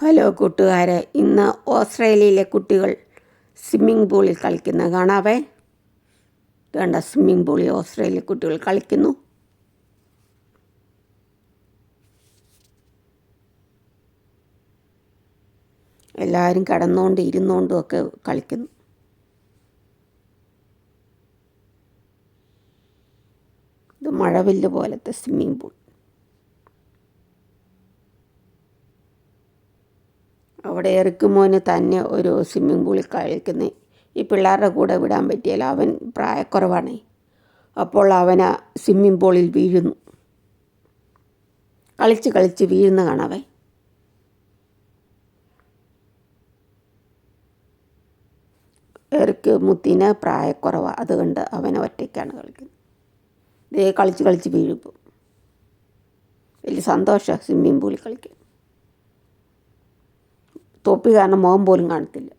Hello കൂട്ടുകാരെ ഇന്ന് ഓസ്ട്രേലിയയിലെ കുട്ടികൾ സ്വിമ്മിംഗ് പൂളിൽ കളിക്കുന്ന കാണാവേ. വേണ്ട സ്വിമ്മിംഗ് പൂളിൽ ഓസ്ട്രേലിയ കുട്ടികൾ കളിക്കുന്നു. എല്ലാവരും കിടന്നുകൊണ്ട് ഇരുന്നുകൊണ്ടും ഒക്കെ കളിക്കുന്നു. ഇത് മഴവില്ല് പോലത്തെ സ്വിമ്മിംഗ് പൂൾ. അവിടെ എറിക്കുമോന് തന്നെ ഒരു സ്വിമ്മിംഗ് പൂളിൽ കളിക്കുന്നത് ഈ പിള്ളേരുടെ കൂടെ വിടാൻ പറ്റിയാൽ അവൻ പ്രായക്കുറവാണ്. അപ്പോൾ അവൻ ആ സ്വിമ്മിംഗ് പൂളിൽ വീഴുന്നു. കളിച്ച് കളിച്ച് വീഴുന്ന കാണാവേ എറിക്ക് മുത്തിന് പ്രായക്കുറവാണ് അതുകൊണ്ട് അവൻ ഒറ്റയ്ക്കാണ് കളിക്കുന്നത്. ഇതേ കളിച്ച് കളിച്ച് വീഴുമ്പോൾ. വലിയ സന്തോഷമാണ് സ്വിമ്മിംഗ് പൂളിൽ കളിക്കാൻ. തൊപ്പി കാരണം മുഖം പോലും കാണത്തില്ല.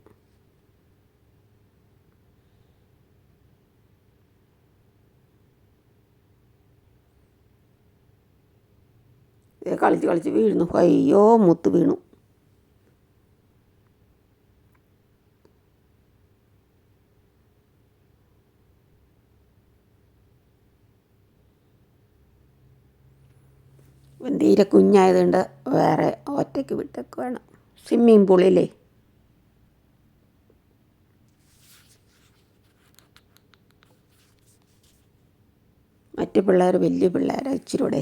കളിച്ച് കളിച്ച് വീഴുന്നു. അയ്യോ മുത്ത് വീണു. തീരെ കുഞ്ഞായതുകൊണ്ട് വേറെ ഒറ്റയ്ക്ക് വിട്ടൊക്കെ വേണം സ്വിമ്മിങ് പൂളിലേ മറ്റു പിള്ളേർ വലിയ പിള്ളേരാണ് ഇച്ചിരൂടെ